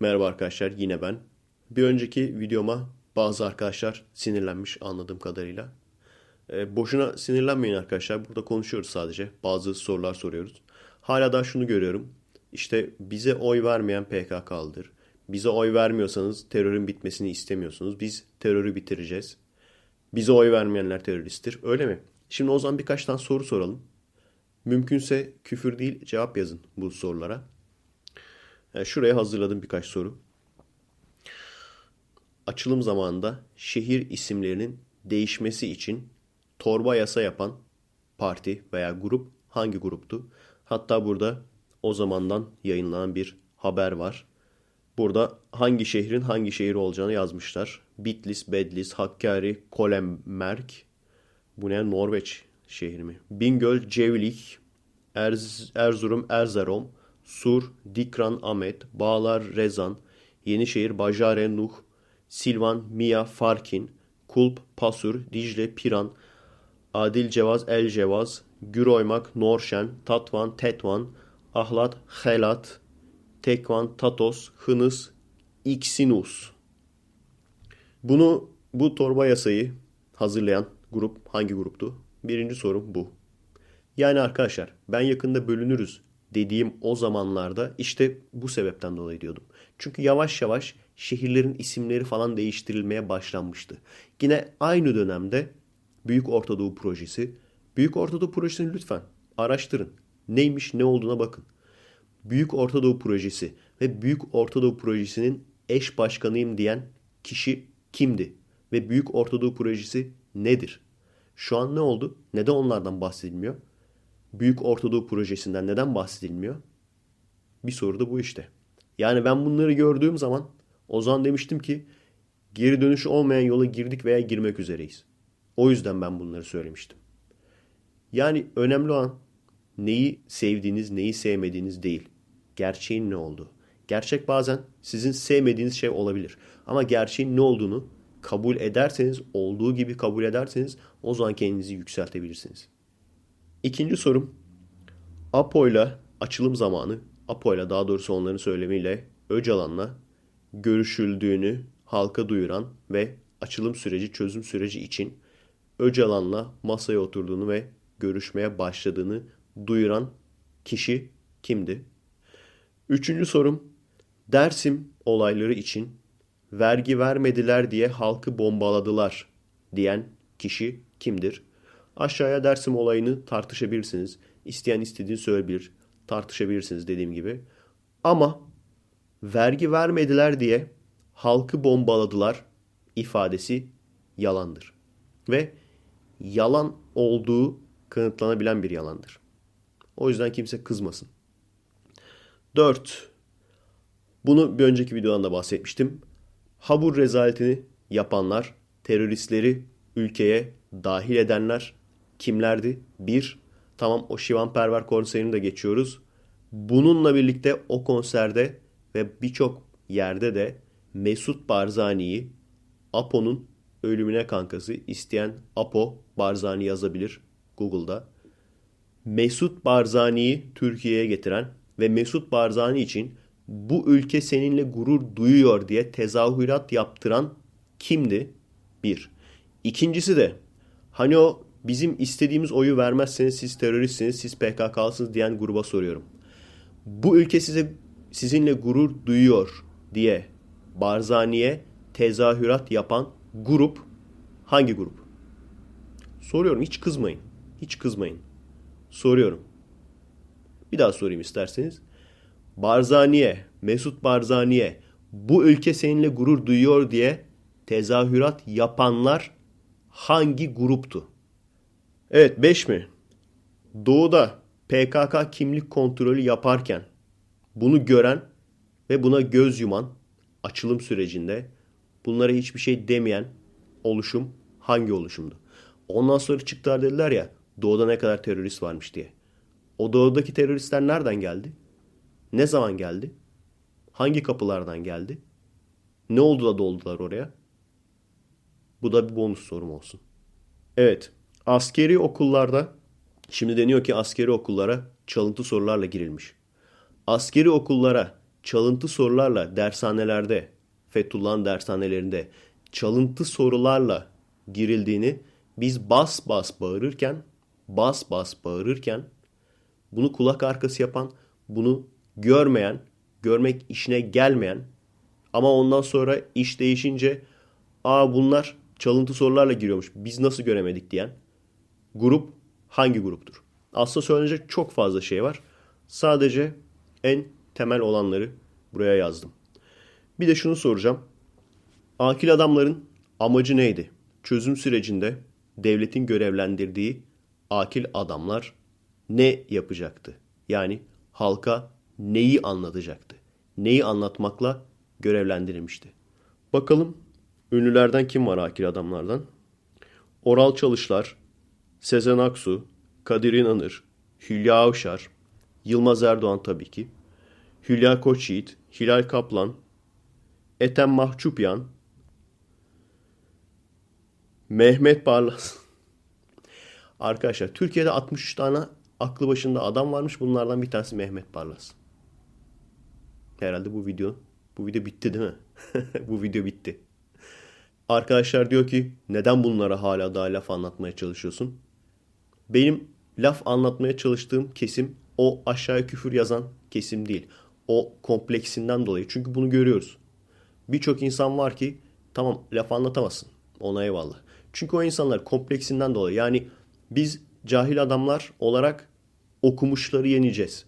Merhaba arkadaşlar yine ben. Bir önceki videoma bazı arkadaşlar sinirlenmiş anladığım kadarıyla. E, boşuna sinirlenmeyin arkadaşlar. Burada konuşuyoruz sadece. Bazı sorular soruyoruz. Hala da şunu görüyorum. İşte bize oy vermeyen PKK'lıdır. Bize oy vermiyorsanız terörün bitmesini istemiyorsunuz. Biz terörü bitireceğiz. Bize oy vermeyenler teröristtir. Öyle mi? Şimdi o zaman birkaç tane soru soralım. Mümkünse küfür değil cevap yazın bu sorulara. Yani şuraya hazırladım birkaç soru. Açılım zamanında şehir isimlerinin değişmesi için torba yasa yapan parti veya grup hangi gruptu? Hatta burada o zamandan yayınlanan bir haber var. Burada hangi şehrin hangi şehir olacağını yazmışlar. Bitlis, Bedlis, Hakkari, Kolemerk. Bu ne? Norveç şehri mi? Bingöl, Cevlik, Erz, Erzurum, Erzurum, Sur, Dikran, Ahmet, Bağlar, Rezan, Yenişehir, Bajare, Nuh, Silvan, Mia, Farkin, Kulp, Pasur, Dicle, Piran, Adil Cevaz, El Cevaz, Güroymak, Norşen, Tatvan, Tetvan, Ahlat, Helat, Tekvan, Tatos, Hınıs, Iksinus. Bunu bu torba yasayı hazırlayan grup hangi gruptu? Birinci sorum bu. Yani arkadaşlar ben yakında bölünürüz dediğim o zamanlarda işte bu sebepten dolayı diyordum. Çünkü yavaş yavaş şehirlerin isimleri falan değiştirilmeye başlanmıştı. Yine aynı dönemde Büyük Ortadoğu Projesi. Büyük Ortadoğu Projesi'ni lütfen araştırın. Neymiş ne olduğuna bakın. Büyük Ortadoğu Projesi ve Büyük Ortadoğu Projesi'nin eş başkanıyım diyen kişi kimdi? Ve Büyük Ortadoğu Projesi nedir? Şu an ne oldu? Neden onlardan bahsedilmiyor? Büyük Ortadoğu Projesi'nden neden bahsedilmiyor? Bir soru da bu işte. Yani ben bunları gördüğüm zaman o zaman demiştim ki geri dönüşü olmayan yola girdik veya girmek üzereyiz. O yüzden ben bunları söylemiştim. Yani önemli olan neyi sevdiğiniz, neyi sevmediğiniz değil. Gerçeğin ne olduğu. Gerçek bazen sizin sevmediğiniz şey olabilir. Ama gerçeğin ne olduğunu kabul ederseniz, olduğu gibi kabul ederseniz o zaman kendinizi yükseltebilirsiniz. İkinci sorum. Apo'yla açılım zamanı, Apo'yla daha doğrusu onların söylemiyle Öcalan'la görüşüldüğünü halka duyuran ve açılım süreci, çözüm süreci için Öcalan'la masaya oturduğunu ve görüşmeye başladığını duyuran kişi kimdi? Üçüncü sorum. Dersim olayları için vergi vermediler diye halkı bombaladılar diyen kişi kimdir? Aşağıya Dersim olayını tartışabilirsiniz. İsteyen istediğini söyleyebilir. Tartışabilirsiniz dediğim gibi. Ama vergi vermediler diye halkı bombaladılar ifadesi yalandır. Ve yalan olduğu kanıtlanabilen bir yalandır. O yüzden kimse kızmasın. 4. Bunu bir önceki videodan da bahsetmiştim. Habur rezaletini yapanlar, teröristleri ülkeye dahil edenler kimlerdi? 1. Tamam o Şivan Perver konserini de geçiyoruz. Bununla birlikte o konserde ve birçok yerde de Mesut Barzani'yi Apo'nun ölümüne kankası isteyen Apo Barzani yazabilir Google'da. Mesut Barzani'yi Türkiye'ye getiren ve Mesut Barzani için bu ülke seninle gurur duyuyor diye tezahürat yaptıran kimdi? Bir. İkincisi de hani o bizim istediğimiz oyu vermezseniz siz teröristsiniz, siz PKK'lısınız diyen gruba soruyorum. Bu ülke size sizinle gurur duyuyor diye Barzani'ye tezahürat yapan grup hangi grup? Soruyorum hiç kızmayın. Hiç kızmayın. Soruyorum. Bir daha sorayım isterseniz. Barzani'ye, Mesut Barzani'ye bu ülke seninle gurur duyuyor diye tezahürat yapanlar hangi gruptu? Evet 5 mi? Doğu'da PKK kimlik kontrolü yaparken bunu gören ve buna göz yuman açılım sürecinde bunlara hiçbir şey demeyen oluşum hangi oluşumdu? Ondan sonra çıktılar dediler ya doğuda ne kadar terörist varmış diye. O doğudaki teröristler nereden geldi? Ne zaman geldi? Hangi kapılardan geldi? Ne oldu da doldular oraya? Bu da bir bonus sorum olsun. Evet, askeri okullarda şimdi deniyor ki askeri okullara çalıntı sorularla girilmiş. Askeri okullara çalıntı sorularla dershanelerde, Fethullah'ın dershanelerinde çalıntı sorularla girildiğini biz bas bas bağırırken, bas bas bağırırken bunu kulak arkası yapan, bunu görmeyen, görmek işine gelmeyen ama ondan sonra iş değişince aa bunlar çalıntı sorularla giriyormuş. Biz nasıl göremedik diyen grup hangi gruptur? Aslında söylenecek çok fazla şey var. Sadece en temel olanları buraya yazdım. Bir de şunu soracağım. Akil adamların amacı neydi? Çözüm sürecinde devletin görevlendirdiği akil adamlar ne yapacaktı? Yani halka neyi anlatacaktı? Neyi anlatmakla görevlendirilmişti? Bakalım ünlülerden kim var akil adamlardan? Oral Çalışlar, Sezen Aksu, Kadir İnanır, Hülya Avşar, Yılmaz Erdoğan tabii ki, Hülya Koçyiğit, Hilal Kaplan, Ethem Mahçupyan, Mehmet Barlas. Arkadaşlar Türkiye'de 63 tane aklı başında adam varmış. Bunlardan bir tanesi Mehmet Barlas. Herhalde bu video bu video bitti değil mi? bu video bitti. Arkadaşlar diyor ki neden bunlara hala daha laf anlatmaya çalışıyorsun? Benim laf anlatmaya çalıştığım kesim o aşağıya küfür yazan kesim değil. O kompleksinden dolayı. Çünkü bunu görüyoruz. Birçok insan var ki tamam laf anlatamazsın. Ona eyvallah. Çünkü o insanlar kompleksinden dolayı. Yani biz cahil adamlar olarak okumuşları yeneceğiz.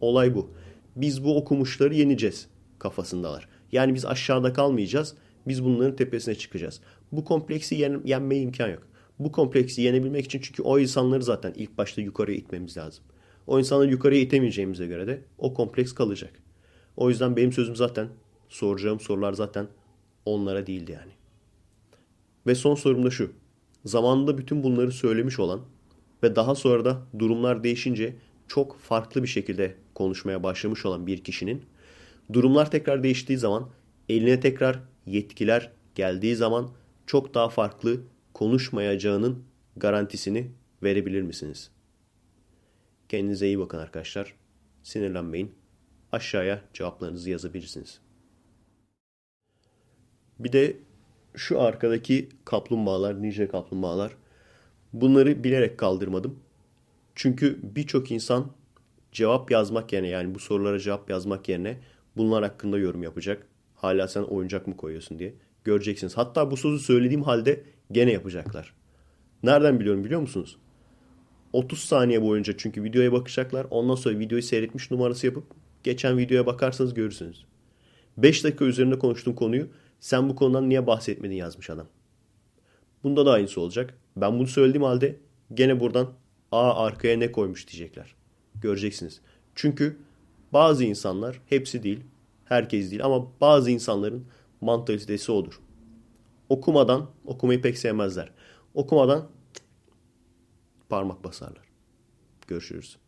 Olay bu. Biz bu okumuşları yeneceğiz kafasındalar. Yani biz aşağıda kalmayacağız. Biz bunların tepesine çıkacağız. Bu kompleksi yen, yenmeye imkan yok. Bu kompleksi yenebilmek için çünkü o insanları zaten ilk başta yukarıya itmemiz lazım. O insanları yukarıya itemeyeceğimize göre de o kompleks kalacak. O yüzden benim sözüm zaten soracağım sorular zaten onlara değildi yani. Ve son sorum da şu. Zamanında bütün bunları söylemiş olan ve daha sonra da durumlar değişince çok farklı bir şekilde konuşmaya başlamış olan bir kişinin durumlar tekrar değiştiği zaman eline tekrar yetkiler geldiği zaman çok daha farklı konuşmayacağının garantisini verebilir misiniz? Kendinize iyi bakın arkadaşlar. Sinirlenmeyin. Aşağıya cevaplarınızı yazabilirsiniz. Bir de şu arkadaki kaplumbağalar, nice kaplumbağalar. Bunları bilerek kaldırmadım. Çünkü birçok insan cevap yazmak yerine yani bu sorulara cevap yazmak yerine bunlar hakkında yorum yapacak. Hala sen oyuncak mı koyuyorsun diye. Göreceksiniz. Hatta bu sözü söylediğim halde gene yapacaklar. Nereden biliyorum biliyor musunuz? 30 saniye boyunca çünkü videoya bakacaklar. Ondan sonra videoyu seyretmiş numarası yapıp geçen videoya bakarsanız görürsünüz. 5 dakika üzerinde konuştuğum konuyu sen bu konudan niye bahsetmedin yazmış adam. Bunda da aynısı olacak. Ben bunu söylediğim halde gene buradan a arkaya ne koymuş diyecekler. Göreceksiniz. Çünkü bazı insanlar hepsi değil herkes değil ama bazı insanların mantalitesi odur. Okumadan okumayı pek sevmezler. Okumadan parmak basarlar. Görüşürüz.